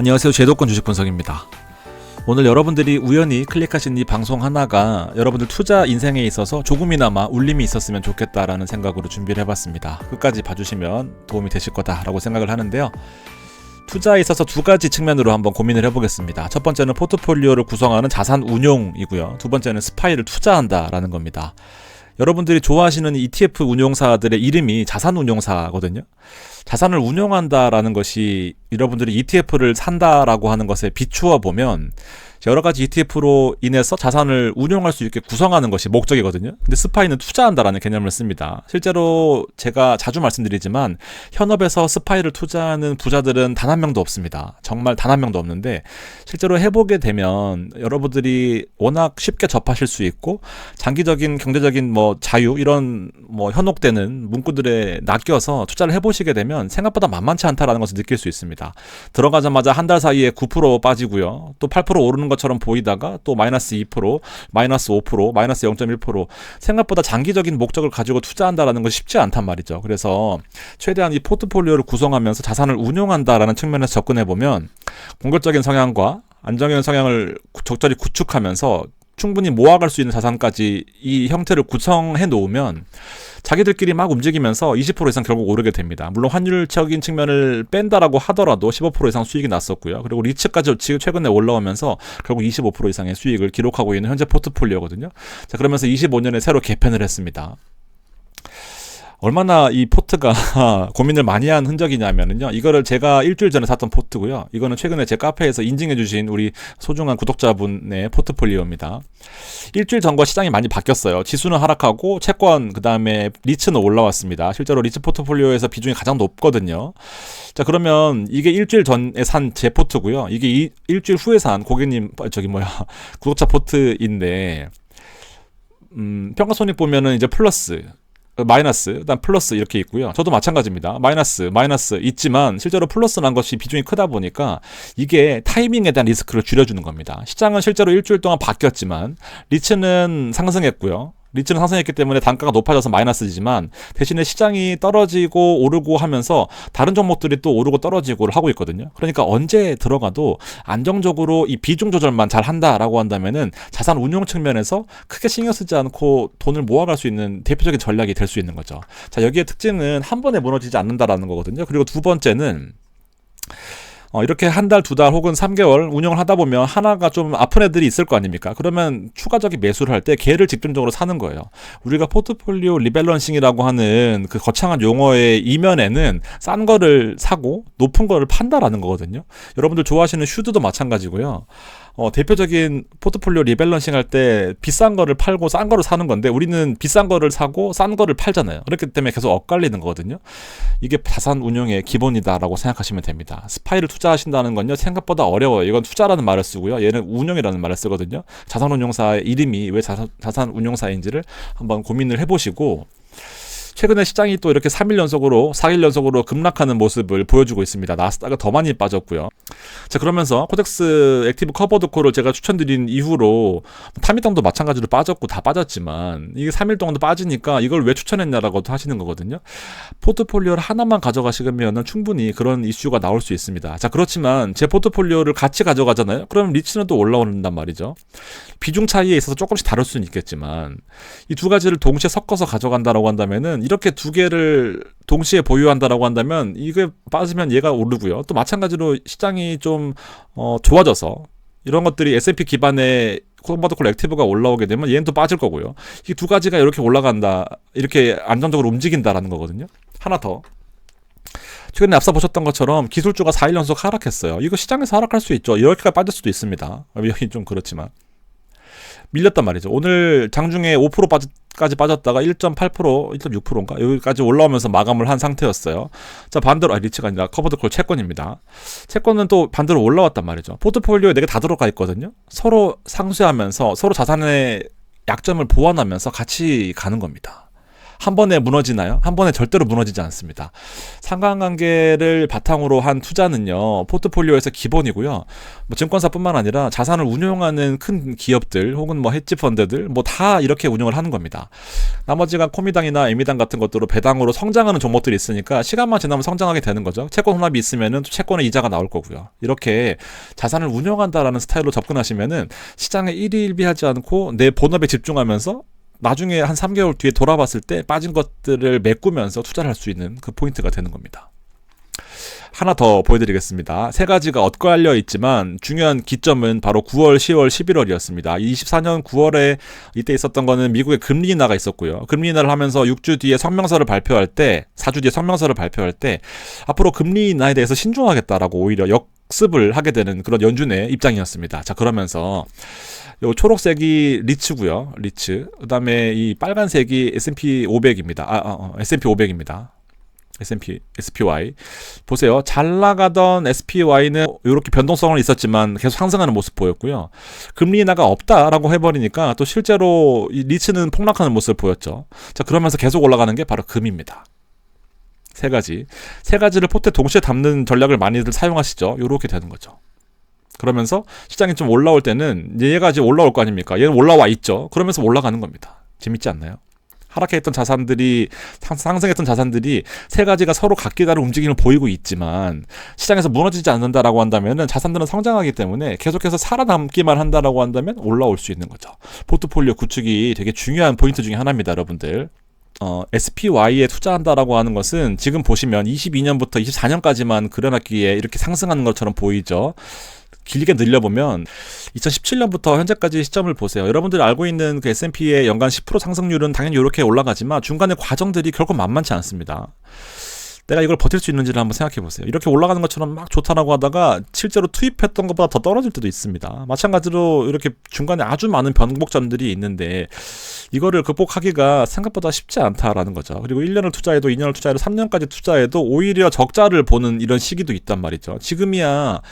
안녕하세요. 제도권 주식 분석입니다. 오늘 여러분들이 우연히 클릭하신 이 방송 하나가 여러분들 투자 인생에 있어서 조금이나마 울림이 있었으면 좋겠다라는 생각으로 준비를 해봤습니다. 끝까지 봐주시면 도움이 되실 거다라고 생각을 하는데요. 투자에 있어서 두 가지 측면으로 한번 고민을 해보겠습니다. 첫 번째는 포트폴리오를 구성하는 자산 운용이고요. 두 번째는 스파이를 투자한다라는 겁니다. 여러분들이 좋아하시는 ETF 운용사들의 이름이 자산 운용사거든요. 자산을 운용한다라는 것이 여러분들이 ETF를 산다라고 하는 것에 비추어 보면 여러 가지 ETF로 인해서 자산을 운용할 수 있게 구성하는 것이 목적이거든요. 근데 스파이는 투자한다라는 개념을 씁니다. 실제로 제가 자주 말씀드리지만 현업에서 스파이를 투자하는 부자들은 단 한 명도 없습니다. 정말 단 한 명도 없는데 실제로 해보게 되면 여러분들이 워낙 쉽게 접하실 수 있고 장기적인 경제적인 뭐 자유 이런 뭐 현혹되는 문구들에 낚여서 투자를 해보시게 되면 생각보다 만만치 않다라는 것을 느낄 수 있습니다. 들어가자마자 한 달 사이에 9% 빠지고요. 또 8% 오르는 것처럼 보이다가 또 마이너스 2%, 마이너스 5%, 마이너스 0.1% 생각보다 장기적인 목적을 가지고 투자한다라는 것이 쉽지 않단 말이죠. 그래서 최대한 이 포트폴리오를 구성하면서 자산을 운용한다라는 측면에서 접근해 보면 공격적인 성향과 안정적인 성향을 적절히 구축하면서 충분히 모아갈 수 있는 자산까지 이 형태를 구성해 놓으면 자기들끼리 막 움직이면서 20% 이상 결국 오르게 됩니다. 물론 환율적인 측면을 뺀다라고 하더라도 15% 이상 수익이 났었고요. 그리고 리츠까지 최근에 올라오면서 결국 25% 이상의 수익을 기록하고 있는 현재 포트폴리오거든요. 자, 그러면서 25년에 새로 개편을 했습니다. 얼마나 이 포트가 고민을 많이 한 흔적이냐면은요. 이거를 제가 일주일 전에 샀던 포트고요. 이거는 최근에 제 카페에서 인증해 주신 우리 소중한 구독자분의 포트폴리오입니다. 일주일 전과 시장이 많이 바뀌었어요. 지수는 하락하고 채권 그다음에 리츠는 올라왔습니다. 실제로 리츠 포트폴리오에서 비중이 가장 높거든요. 자, 그러면 이게 일주일 전에 산 제 포트고요. 이게 이, 일주일 후에 산 고객님 저기 뭐야 구독자 포트인데 음, 평가 손익 보면은 이제 플러스 마이너스, 그다음 플러스 이렇게 있고요. 저도 마찬가지입니다. 마이너스, 마이너스 있지만 실제로 플러스 난 것이 비중이 크다 보니까 이게 타이밍에 대한 리스크를 줄여주는 겁니다. 시장은 실제로 일주일 동안 바뀌었지만 리츠는 상승했고요. 리츠는 상승했기 때문에 단가가 높아져서 마이너스지만 대신에 시장이 떨어지고 오르고 하면서 다른 종목들이 또 오르고 떨어지고를 하고 있거든요. 그러니까 언제 들어가도 안정적으로 이 비중 조절만 잘 한다라고 한다면은 자산 운용 측면에서 크게 신경 쓰지 않고 돈을 모아갈 수 있는 대표적인 전략이 될 수 있는 거죠. 자, 여기에 특징은 한 번에 무너지지 않는다라는 거거든요. 그리고 두 번째는 어, 이렇게 한 달, 두 달 혹은 3개월 운영을 하다 보면 하나가 좀 아픈 애들이 있을 거 아닙니까? 그러면 추가적인 매수를 할 때 걔를 집중적으로 사는 거예요. 우리가 포트폴리오 리밸런싱이라고 하는 그 거창한 용어의 이면에는 싼 거를 사고 높은 거를 판다라는 거거든요. 여러분들 좋아하시는 슈드도 마찬가지고요. 어, 대표적인 포트폴리오 리밸런싱 할 때 비싼 거를 팔고 싼 거를 사는 건데 우리는 비싼 거를 사고 싼 거를 팔잖아요. 그렇기 때문에 계속 엇갈리는 거거든요. 이게 자산 운용의 기본이다라고 생각하시면 됩니다. 스파이를 투자하신다는 건요 생각보다 어려워요. 이건 투자라는 말을 쓰고요. 얘는 운용이라는 말을 쓰거든요. 자산 운용사의 이름이 왜 자산, 자산 운용사인지를 한번 고민을 해보시고 최근에 시장이 또 이렇게 3일 연속으로 4일 연속으로 급락하는 모습을 보여주고 있습니다. 나스닥은 더 많이 빠졌고요. 자 그러면서 코덱스 액티브 커버드 콜을 제가 추천드린 이후로 타미당도 마찬가지로 빠졌고 다 빠졌지만 이게 3일 동안도 빠지니까 이걸 왜 추천했냐라고 하시는 거거든요. 포트폴리오를 하나만 가져가시면 충분히 그런 이슈가 나올 수 있습니다. 자 그렇지만 제 포트폴리오를 같이 가져가잖아요. 그럼 리츠는 또 올라오는단 말이죠. 비중 차이에 있어서 조금씩 다를 수는 있겠지만 이 두 가지를 동시에 섞어서 가져간다라고 한다면은 이렇게 두 개를 동시에 보유한다라고 한다면 이게 빠지면 얘가 오르고요. 또 마찬가지로 시장이 좀 어, 좋아져서 이런 것들이 S&P 기반의 콤버드콜 액티브가 올라오게 되면 얘는 또 빠질 거고요. 이 두 가지가 이렇게 올라간다, 이렇게 안정적으로 움직인다라는 거거든요. 하나 더. 최근에 앞서 보셨던 것처럼 기술주가 4일 연속 하락했어요. 이거 시장에서 하락할 수 있죠. 이렇게까지 빠질 수도 있습니다. 여기 좀 그렇지만. 밀렸단 말이죠. 오늘 장중에 5% 빠지까지 빠졌다가 1.8% 1.6%인가 여기까지 올라오면서 마감을 한 상태였어요. 자 반대로 아 리츠가 아니라 커버드콜 채권입니다. 채권은 또 반대로 올라왔단 말이죠. 포트폴리오에 4개 다 들어가 있거든요. 서로 상쇄하면서 서로 자산의 약점을 보완하면서 같이 가는 겁니다. 한 번에 무너지나요? 한 번에 절대로 무너지지 않습니다. 상관관계를 바탕으로 한 투자는요, 포트폴리오에서 기본이고요. 뭐 증권사뿐만 아니라 자산을 운용하는 큰 기업들 혹은 뭐 헤지 펀드들 뭐 다 이렇게 운영을 하는 겁니다. 나머지가 코미당이나 에미당 같은 것들로 배당으로 성장하는 종목들이 있으니까 시간만 지나면 성장하게 되는 거죠. 채권 혼합이 있으면은 채권의 이자가 나올 거고요. 이렇게 자산을 운용한다라는 스타일로 접근하시면은 시장에 일희일비하지 않고 내 본업에 집중하면서 나중에 한 3개월 뒤에 돌아봤을 때 빠진 것들을 메꾸면서 투자를 할 수 있는 그 포인트가 되는 겁니다. 하나 더 보여드리겠습니다. 세 가지가 엇갈려 있지만 중요한 기점은 바로 9월, 10월, 11월이었습니다. 24년 9월에 이때 있었던 거는 미국의 금리 인하가 있었고요. 금리 인하를 하면서 6주 뒤에 성명서를 발표할 때, 4주 뒤에 성명서를 발표할 때 앞으로 금리 인하에 대해서 신중하겠다라고 오히려 역 습을 하게 되는 그런 연준의 입장이었습니다. 자, 그러면서 요 초록색이 리츠고요. 리츠. 그다음에 이 빨간색이 S&P 500입니다. 아, 아 어, S&P 500입니다. S&P, SPY. 보세요. 잘 나가던 SPY는 이렇게 변동성은 있었지만 계속 상승하는 모습 보였고요. 금리 인하가 없다라고 해버리니까 또 실제로 이 리츠는 폭락하는 모습을 보였죠. 자, 그러면서 계속 올라가는 게 바로 금입니다. 세 가지. 세 가지를 포트에 동시에 담는 전략을 많이들 사용하시죠. 이렇게 되는 거죠. 그러면서 시장이 좀 올라올 때는 얘가 이제 올라올 거 아닙니까? 얘는 올라와 있죠. 그러면서 올라가는 겁니다. 재밌지 않나요? 하락했던 자산들이 상승했던 자산들이 세 가지가 서로 각기 다른 움직임을 보이고 있지만 시장에서 무너지지 않는다라고 한다면은 자산들은 성장하기 때문에 계속해서 살아남기만 한다라고 한다면 올라올 수 있는 거죠. 포트폴리오 구축이 되게 중요한 포인트 중에 하나입니다, 여러분들. 어, SPY에 투자한다라고 하는 것은 지금 보시면 22년부터 24년까지만 그려놨기에 이렇게 상승하는 것처럼 보이죠. 길게 늘려보면 2017년부터 현재까지 시점을 보세요. 여러분들이 알고 있는 그 S&P의 연간 10% 상승률은 당연히 이렇게 올라가지만 중간에 과정들이 결코 만만치 않습니다. 내가 이걸 버틸 수 있는지를 한번 생각해 보세요. 이렇게 올라가는 것처럼 막 좋다라고 하다가 실제로 투입했던 것보다 더 떨어질 때도 있습니다. 마찬가지로 이렇게 중간에 아주 많은 변곡점들이 있는데 이거를 극복하기가 생각보다 쉽지 않다라는 거죠. 그리고 1년을 투자해도 2년을 투자해도 3년까지 투자해도 오히려 적자를 보는 이런 시기도 있단 말이죠. 지금이야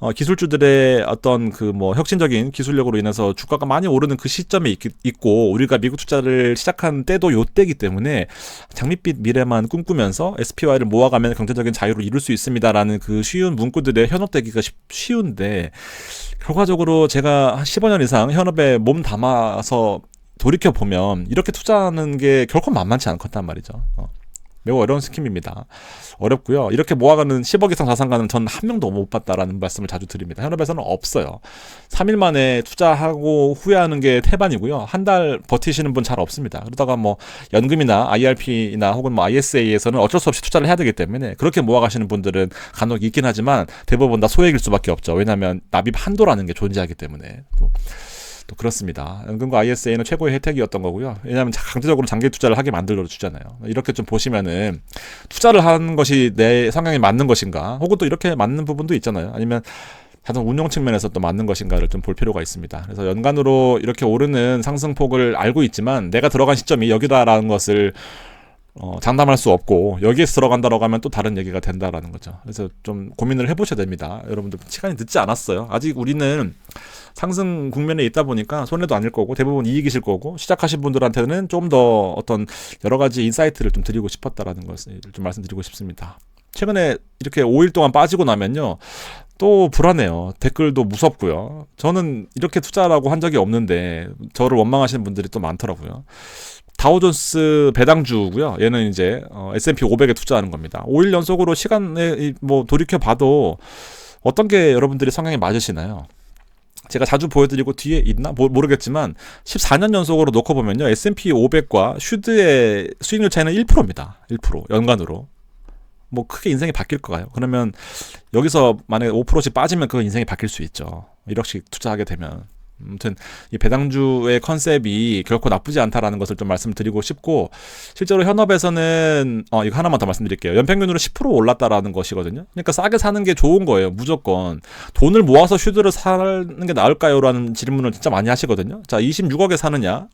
어, 기술주들의 어떤 그 뭐 혁신적인 기술력으로 인해서 주가가 많이 오르는 그 시점에 있, 고 우리가 미국 투자를 시작한 때도 요때기 때문에 장밋빛 미래만 꿈꾸면서 SPY를 모아가면 경제적인 자유를 이룰 수 있습니다라는 그 쉬운 문구들에 현혹되기가 쉬운데 결과적으로 제가 한 15년 이상 현업에 몸 담아서 돌이켜 보면 이렇게 투자하는 게 결코 만만치 않겠단 말이죠. 어. 매우 어려운 스킴입니다. 어렵고요. 이렇게 모아가는 10억 이상 자산가는 전 한 명도 못 봤다라는 말씀을 자주 드립니다. 현업에서는 없어요. 3일 만에 투자하고 후회하는 게 태반이고요. 한 달 버티시는 분 잘 없습니다. 그러다가 뭐 연금이나 IRP나 혹은 뭐 ISA에서는 어쩔 수 없이 투자를 해야 되기 때문에 그렇게 모아가시는 분들은 간혹 있긴 하지만 대부분 다 소액일 수밖에 없죠. 왜냐하면 납입 한도라는 게 존재하기 때문에 또 또 그렇습니다. 연금과 ISA는 최고의 혜택이었던 거고요. 왜냐하면 강제적으로 장기 투자를 하게 만들어 주잖아요. 이렇게 좀 보시면은 투자를 하는 것이 내 성향에 맞는 것인가, 혹은 또 이렇게 맞는 부분도 있잖아요. 아니면 자산 운용 측면에서 또 맞는 것인가를 좀 볼 필요가 있습니다. 그래서 연간으로 이렇게 오르는 상승폭을 알고 있지만 내가 들어간 시점이 여기다라는 것을 어, 장담할 수 없고 여기에서 들어간다라고 하면 또 다른 얘기가 된다라는 거죠. 그래서 좀 고민을 해보셔야 됩니다. 여러분들 시간이 늦지 않았어요. 아직 우리는 상승 국면에 있다 보니까 손해도 아닐 거고 대부분 이익이실 거고 시작하신 분들한테는 좀 더 어떤 여러 가지 인사이트를 좀 드리고 싶었다라는 것을 좀 말씀드리고 싶습니다. 최근에 이렇게 5일 동안 빠지고 나면요. 또 불안해요. 댓글도 무섭고요. 저는 이렇게 투자라고 한 적이 없는데 저를 원망하시는 분들이 또 많더라고요. 다우존스 배당주고요. 얘는 이제 어, S&P 500에 투자하는 겁니다. 5일 연속으로 시간에 뭐 돌이켜 봐도 어떤 게 여러분들이 성향에 맞으시나요? 제가 자주 보여드리고 뒤에 있나 모르겠지만 14년 연속으로 놓고 보면요 S&P 500과 슈드의 수익률 차이는 1%입니다. 1% 연간으로 뭐 크게 인생이 바뀔 거가요. 그러면 여기서 만약에 5%씩 빠지면 그 인생이 바뀔 수 있죠. 1억씩 투자하게 되면 아무튼 이 배당주의 컨셉이 결코 나쁘지 않다라는 것을 좀 말씀드리고 싶고 실제로 현업에서는 어 이거 하나만 더 말씀드릴게요. 연평균으로 10% 올랐다라는 것이거든요. 그러니까 싸게 사는 게 좋은 거예요. 무조건 돈을 모아서 슈드를 사는 게 나을까요라는 질문을 진짜 많이 하시거든요. 자, 26억에 사느냐?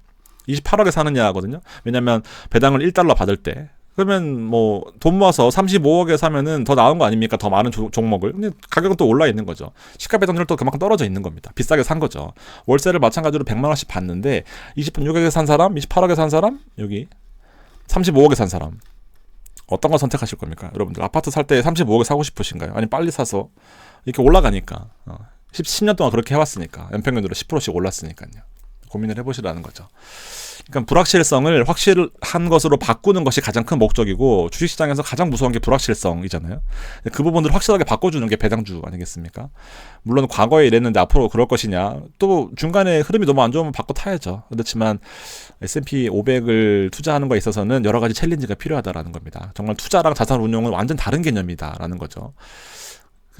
28억에 사느냐 하거든요. 왜냐면 배당을 1달러 받을 때 그러면 뭐 돈 모아서 35억에 사면은 더 나은 거 아닙니까? 더 많은 조, 종목을. 근데 가격은 또 올라 있는 거죠. 시가 배당률도 그만큼 떨어져 있는 겁니다. 비싸게 산 거죠. 월세를 마찬가지로 100만 원씩 받는데 26억에 산 사람, 28억에 산 사람 여기 35억에 산 사람. 어떤 거 선택하실 겁니까? 여러분들 아파트 살 때 35억에 사고 싶으신가요? 아니 빨리 사서 이렇게 올라가니까 어, 10, 10년 동안 그렇게 해왔으니까 연평균으로 10%씩 올랐으니까요. 고민을 해보시라는 거죠. 그러니까 불확실성을 확실한 것으로 바꾸는 것이 가장 큰 목적이고 주식시장에서 가장 무서운 게 불확실성이잖아요. 그 부분들을 확실하게 바꿔주는 게 배당주 아니겠습니까? 물론 과거에 이랬는데 앞으로 그럴 것이냐. 또 중간에 흐름이 너무 안 좋으면 바꿔 타야죠. 그렇지만 S&P 500을 투자하는 거에 있어서는 여러 가지 챌린지가 필요하다라는 겁니다. 정말 투자랑 자산 운용은 완전 다른 개념이다라는 거죠.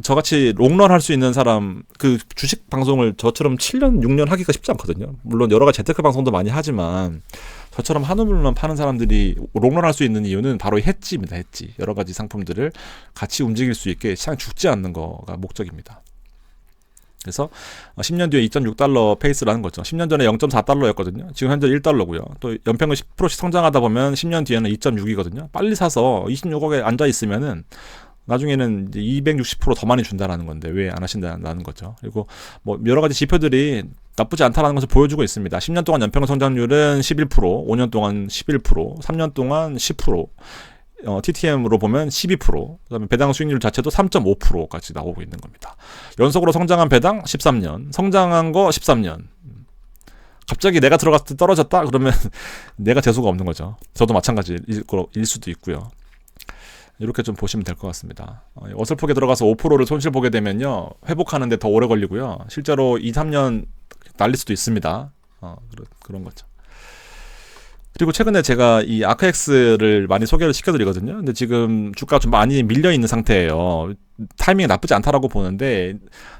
저같이 롱런 할 수 있는 사람 그 주식 방송을 저처럼 7년 6년 하기가 쉽지 않거든요. 물론 여러 가지 재테크 방송도 많이 하지만 저처럼 한우물만 파는 사람들이 롱런 할 수 있는 이유는 바로 해지입니다. 해지. 여러 가지 상품들을 같이 움직일 수 있게 시장이 죽지 않는 거가 목적입니다. 그래서 10년 뒤에 2.6달러 페이스라는 거죠. 10년 전에 0.4달러였거든요. 지금 현재 1달러고요. 또 연평균 10%씩 성장하다 보면 10년 뒤에는 2.6이거든요. 빨리 사서 26억에 앉아 있으면은 나중에는 이제 260%더 많이 준다라는 건데 왜 안 하신다는 거죠. 그리고 뭐 여러 가지 지표들이 나쁘지 않다라는 것을 보여주고 있습니다. 10년 동안 연평균 성장률은 11%, 5년 동안 11%, 3년 동안 10%, 어, TTM으로 보면 12%, 그다음에 배당 수익률 자체도 3.5%까지 나오고 있는 겁니다. 연속으로 성장한 배당 13년, 성장한 거 13년. 갑자기 내가 들어갔을 때 떨어졌다 그러면 내가 재수가 없는 거죠. 저도 마찬가지일 일 수도 있고요. 이렇게 좀 보시면 될 것 같습니다. 어, 어설프게 들어가서 5%를 손실 보게 되면요. 회복하는데 더 오래 걸리고요. 실제로 2, 3년 날릴 수도 있습니다. 어, 그런, 거죠. 그리고 최근에 제가 이 아크엑스를 많이 소개를 시켜드리거든요. 근데 지금 주가 좀 많이 밀려 있는 상태예요. 타이밍이 나쁘지 않다라고 보는데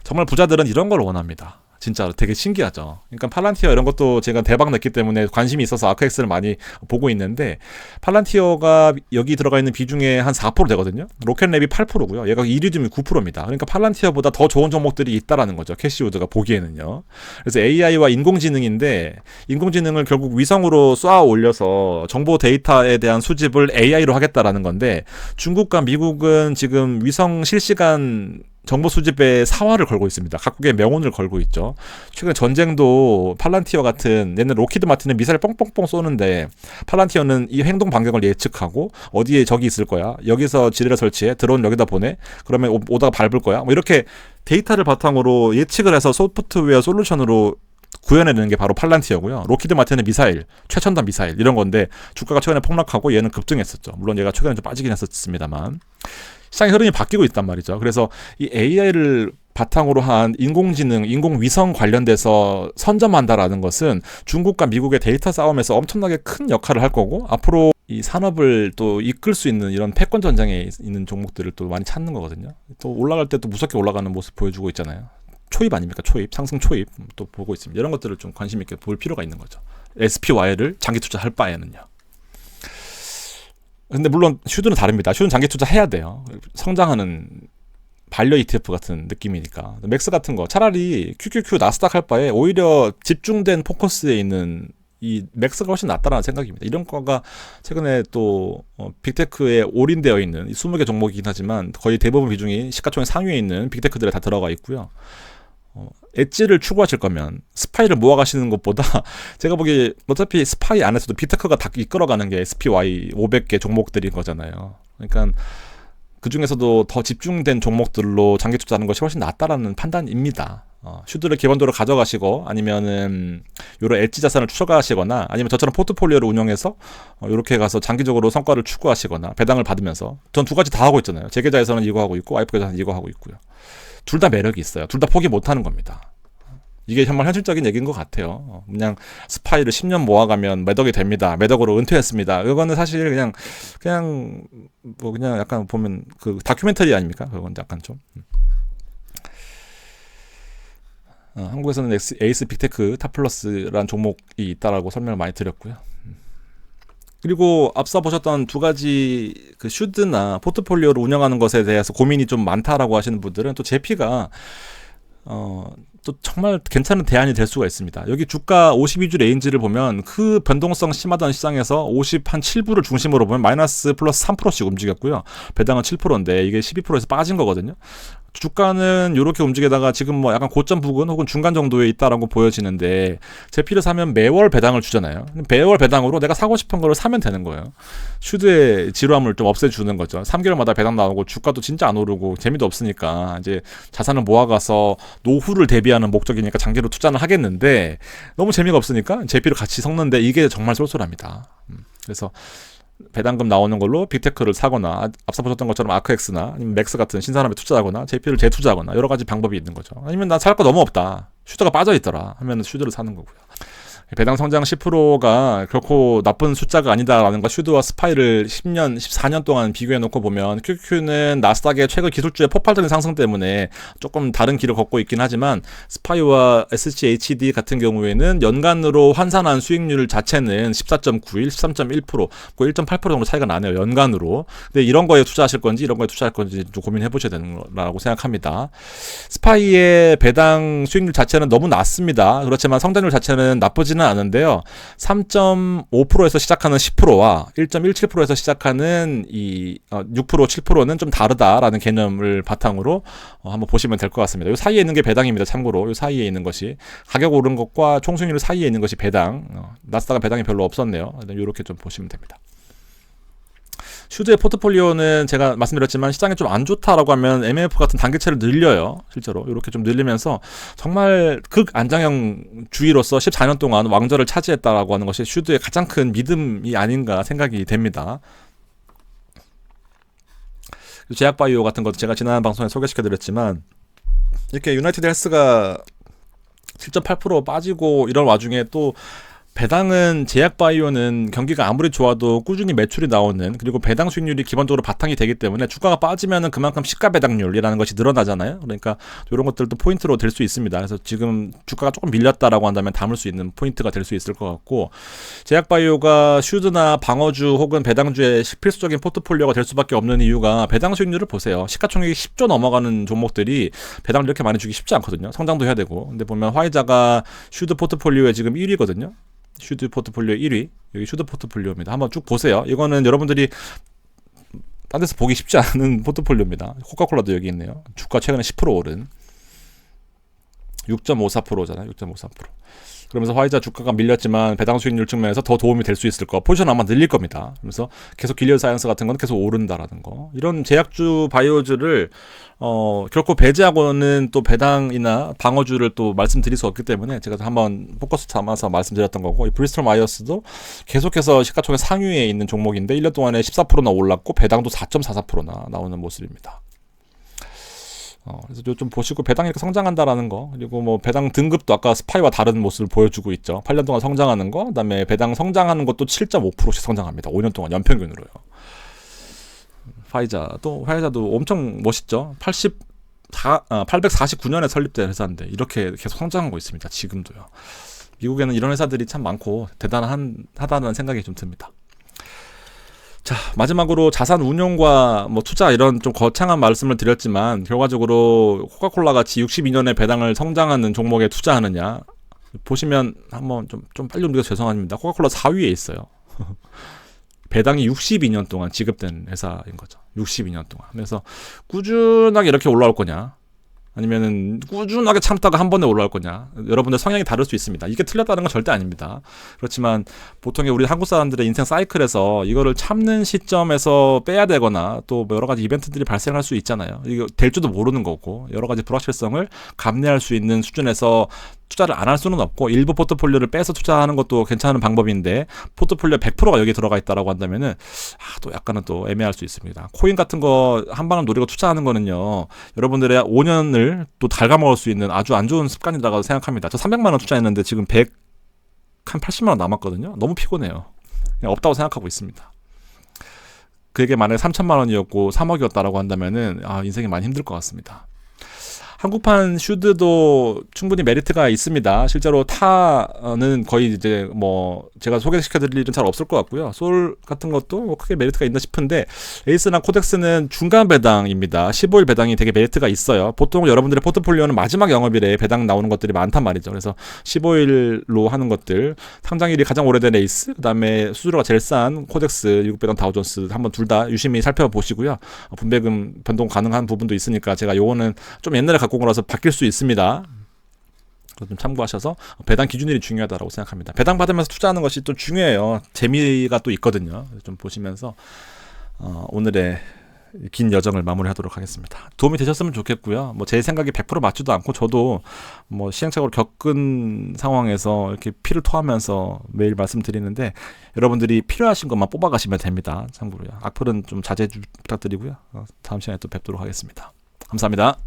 정말 부자들은 이런 걸 원합니다. 진짜로 되게 신기하죠. 그러니까 팔란티어 이런 것도 제가 대박 냈기 때문에 관심이 있어서 아크엑스를 많이 보고 있는데 팔란티어가 여기 들어가 있는 비중의 한 4% 되거든요. 로켓랩이 8%고요. 얘가 이리듐이 9%입니다. 그러니까 팔란티어보다 더 좋은 종목들이 있다라는 거죠. 캐시우드가 보기에는요. 그래서 AI와 인공지능인데 인공지능을 결국 위성으로 쏘아 올려서 정보 데이터에 대한 수집을 AI로 하겠다라는 건데 중국과 미국은 지금 위성 실시간 정보 수집에 사활을 걸고 있습니다. 각국의 명운을 걸고 있죠. 최근 전쟁도 팔란티어 같은 옛날 로키드 마틴은 미사일 뻥뻥뻥 쏘는데 팔란티어는 이 행동 반경을 예측하고 어디에 적이 있을 거야. 여기서 지뢰를 설치해 드론 여기다 보내. 그러면 오, 오다가 밟을 거야. 뭐 이렇게 데이터를 바탕으로 예측을 해서 소프트웨어 솔루션으로 구현해내는 게 바로 팔란티어고요. 로키드 마틴은 미사일, 최첨단 미사일 이런 건데 주가가 최근에 폭락하고 얘는 급등했었죠. 물론 얘가 최근에 좀 빠지긴 했었습니다만 시장의 흐름이 바뀌고 있단 말이죠. 그래서 이 AI를 바탕으로 한 인공지능, 인공위성 관련돼서 선점한다라는 것은 중국과 미국의 데이터 싸움에서 엄청나게 큰 역할을 할 거고 앞으로 이 산업을 또 이끌 수 있는 이런 패권 전장에 있는 종목들을 또 많이 찾는 거거든요. 또 올라갈 때 또 무섭게 올라가는 모습 보여주고 있잖아요. 초입 아닙니까? 초입, 상승 초입 또 보고 있습니다. 이런 것들을 좀 관심 있게 볼 필요가 있는 거죠. SPY를 장기 투자할 바에는요. 근데 물론 슈드는 다릅니다. 슈드는 장기 투자 해야 돼요. 성장하는 반려 ETF 같은 느낌이니까. 맥스 같은 거 차라리 QQQ 나스닥 할 바에 오히려 집중된 포커스에 있는 이 맥스가 훨씬 낫다라는 생각입니다. 이런 거가 최근에 또 어, 빅테크에 올인되어 있는 20개 종목이긴 하지만 거의 대부분 비중이 시가총액 상위에 있는 빅테크들에 다 들어가 있고요. 어, 엣지를 추구하실 거면 스파이를 모아가시는 것보다 제가 보기에 어차피 스파이 안에서도 비테크가 다 이끌어가는 게 SPY 500개 종목들인 거잖아요. 그러니까 그 중에서도 더 집중된 종목들로 장기 투자하는 것이 훨씬 낫다라는 판단입니다. 어, 슈드를 기본적으로 가져가시고 아니면은 요런 엣지 자산을 추가하시거나 아니면 저처럼 포트폴리오를 운영해서 어, 이렇게 가서 장기적으로 성과를 추구하시거나 배당을 받으면서 전 두 가지 다 하고 있잖아요. 제 계좌에서는 이거 하고 있고 와이프 계좌에서는 이거 하고 있고요. 둘 다 매력이 있어요. 둘 다 포기 못 하는 겁니다. 이게 정말 현실적인 얘기인 것 같아요. 그냥 스파이를 10년 모아가면 매덕이 됩니다. 매덕으로 은퇴했습니다. 이거는 사실 그냥, 그냥, 뭐 그냥 약간 보면 그 다큐멘터리 아닙니까? 그건 약간 좀. 어, 한국에서는 에이스 빅테크 탑플러스라는 종목이 있다라고 설명을 많이 드렸고요. 그리고 앞서 보셨던 두 가지 그 슈드나 포트폴리오를 운영하는 것에 대해서 고민이 좀 많다라고 하시는 분들은 또 제피가 어, 또 정말 괜찮은 대안이 될 수가 있습니다. 여기 주가 52주 레인지를 보면 그 변동성 심하던 시장에서 50 한 7부를 중심으로 보면 마이너스 플러스 3%씩 움직였고요. 배당은 7%인데 이게 12%에서 빠진 거거든요. 주가는 이렇게 움직이다가 지금 뭐 약간 고점 부근 혹은 중간 정도에 있다라고 보여지는데 제피를 사면 매월 배당을 주잖아요. 매월 배당으로 내가 사고 싶은 거를 사면 되는 거예요. 슈드의 지루함을 좀 없애주는 거죠. 3개월마다 배당 나오고 주가도 진짜 안 오르고 재미도 없으니까 이제 자산을 모아가서 노후를 대비하는 목적이니까 장기로 투자는 하겠는데 너무 재미가 없으니까 제피를 같이 섞는데 이게 정말 쏠쏠합니다. 음, 그래서 배당금 나오는 걸로 빅테크를 사거나 앞서 보셨던 것처럼 아크엑스나 아니면 맥스 같은 신산업에 투자하거나 JP를 재투자하거나 여러 가지 방법이 있는 거죠. 아니면 나 살 거 너무 없다. 슈드가 빠져 있더라 하면 슈드를 사는 거고요. 배당 성장 10%가 결코 나쁜 숫자가 아니다라는 거 슈드와 스파이를 10년, 14년 동안 비교해 놓고 보면 QQ는 나스닥의 최근 기술주의 폭발적인 상승 때문에 조금 다른 길을 걷고 있긴 하지만 스파이와 SCHD 같은 경우에는 연간으로 환산한 수익률 자체는 14.91, 13.1%, 그 1.8% 정도 차이가 나네요. 연간으로. 근데 이런 거에 투자하실 건지 이런 거에 투자할 건지 좀 고민해 보셔야 되는 거라고 생각합니다. 스파이의 배당 수익률 자체는 너무 낮습니다. 그렇지만 성장률 자체는 나쁘지 나지는 않은데요. 3.5%에서 시작하는 10%와 1.17%에서 시작하는 이 6% 7%는 좀 다르다라는 개념을 바탕으로 어, 한번 보시면 될 것 같습니다. 이 사이에 있는 게 배당입니다. 참고로 이 사이에 있는 것이 가격 오른 것과 총수익률 사이에 있는 것이 배당. 어, 나스닥은 배당이 별로 없었네요. 이렇게 좀 보시면 됩니다. 슈즈의 포트폴리오는 제가 말씀드렸지만 시장이 좀 안 좋다라고 하면 MF 같은 단기채를 늘려요. 실제로 이렇게 좀 늘리면서 정말 극 안정형 주의로서 14년 동안 왕좌를 차지했다라고 하는 것이 슈드의 가장 큰 믿음이 아닌가 생각이 됩니다. 제약바이오 같은 것도 제가 지난 방송에 소개시켜드렸지만 이렇게 유나이티드 헬스가 7.8% 빠지고 이런 와중에 또 배당은 제약바이오는 경기가 아무리 좋아도 꾸준히 매출이 나오는 그리고 배당 수익률이 기본적으로 바탕이 되기 때문에 주가가 빠지면은 그만큼 시가 배당률이라는 것이 늘어나잖아요. 그러니까 이런 것들도 포인트로 될 수 있습니다. 그래서 지금 주가가 조금 밀렸다라고 한다면 담을 수 있는 포인트가 될 수 있을 것 같고 제약바이오가 슈드나 방어주 혹은 배당주의 필수적인 포트폴리오가 될 수밖에 없는 이유가 배당 수익률을 보세요. 시가총액이 10조 넘어가는 종목들이 배당을 이렇게 많이 주기 쉽지 않거든요. 성장도 해야 되고. 근데 보면 화이자가 슈드 포트폴리오에 지금 1위거든요. 슈드 포트폴리오 1위 여기 슈드 포트폴리오입니다. 한번 쭉 보세요. 이거는 여러분들이 딴 데서 보기 쉽지 않은 포트폴리오입니다. 코카콜라도 여기 있네요. 주가 최근에 10% 오른 6.54%잖아요. 6.54%. 그러면서 화이자 주가가 밀렸지만 배당 수익률 측면에서 더 도움이 될 수 있을 거. 포지션 아마 늘릴 겁니다. 그래서 계속 길리어 사이언스 같은 건 계속 오른다라는 거. 이런 제약주 바이오주를 어 결코 배제하고는 또 배당이나 방어주를 또 말씀드릴 수 없기 때문에 제가 한번 포커스 담아서 말씀드렸던 거고 이 브리스톨 마이어스도 계속해서 시가총액 상위에 있는 종목인데 1년 동안에 14%나 올랐고 배당도 4.44%나 나오는 모습입니다. 어, 그래서 좀 보시고 배당이 이렇게 성장한다라는 거 그리고 뭐 배당 등급도 아까 스파이와 다른 모습을 보여주고 있죠. 8년 동안 성장하는 거, 그다음에 배당 성장하는 것도 7.5%씩 성장합니다. 5년 동안 연평균으로요. 파이자또 파이자도 엄청 멋있죠. 84 아, 849년에 설립된 회사인데 이렇게 계속 성장하고 있습니다. 지금도요. 미국에는 이런 회사들이 참 많고 대단한 하다는 생각이 좀 듭니다. 자, 마지막으로 자산 운용과 뭐 투자 이런 좀 거창한 말씀을 드렸지만 결과적으로 코카콜라 같이 62년에 배당을 성장하는 종목에 투자하느냐 보시면 한번 좀, 좀 빨리 움직여 죄송합니다. 코카콜라 4위에 있어요. 배당이 62년 동안 지급된 회사인 거죠. 62년 동안. 그래서 꾸준하게 이렇게 올라올 거냐? 아니면은 꾸준하게 참다가 한 번에 올라올 거냐. 여러분들 성향이 다를 수 있습니다. 이게 틀렸다는 건 절대 아닙니다. 그렇지만 보통의 우리 한국 사람들의 인생 사이클에서 이거를 참는 시점에서 빼야 되거나 또 여러 가지 이벤트들이 발생할 수 있잖아요. 이거 될 줄도 모르는 거고 여러 가지 불확실성을 감내할 수 있는 수준에서 투자를 안 할 수는 없고 일부 포트폴리오를 빼서 투자하는 것도 괜찮은 방법인데 포트폴리오 100%가 여기 들어가 있다라고 한다면은 아, 또 약간은 또 애매할 수 있습니다. 코인 같은 거 한 방을 노리고 투자하는 거는요. 여러분들의 5년을 또 갉아먹을 수 있는 아주 안 좋은 습관이라고 생각합니다. 저 300만 원 투자했는데 지금 100 한 80만 원 남았거든요. 너무 피곤해요. 그냥 없다고 생각하고 있습니다. 그게 만약에 3천만 원이었고 3억이었다라고 한다면은 아, 인생이 많이 힘들 것 같습니다. 한국판 슈드도 충분히 메리트가 있습니다. 실제로 타는 거의 이제 뭐 제가 소개시켜드릴 일은 잘 없을 것 같고요. 솔 같은 것도 뭐 크게 메리트가 있나 싶은데 에이스나 코덱스는 중간 배당입니다. 15일 배당이 되게 메리트가 있어요. 보통 여러분들의 포트폴리오는 마지막 영업일에 배당 나오는 것들이 많단 말이죠. 그래서 15일로 하는 것들 상장일이 가장 오래된 에이스 그다음에 수수료가 제일 싼 코덱스 6배당 다우존스 한번 둘 다 유심히 살펴보시고요. 어, 분배금 변동 가능한 부분도 있으니까 제가 요거는 좀 옛날에 온 거라서 바뀔 수 있습니다. 좀 참고하셔서 배당 기준일이 중요하다고 생각합니다. 배당 받으면서 투자하는 것이 또 중요해요. 재미가 또 있거든요. 좀 보시면서 어, 오늘의 긴 여정을 마무리하도록 하겠습니다. 도움이 되셨으면 좋겠고요. 뭐 제 생각이 100% 맞지도 않고 저도 뭐 시행착오를 겪은 상황에서 이렇게 피를 토하면서 매일 말씀드리는데 여러분들이 필요하신 것만 뽑아가시면 됩니다. 참고로요. 악플은 좀 자제 주 부탁드리고요. 어, 다음 시간에 또 뵙도록 하겠습니다. 감사합니다.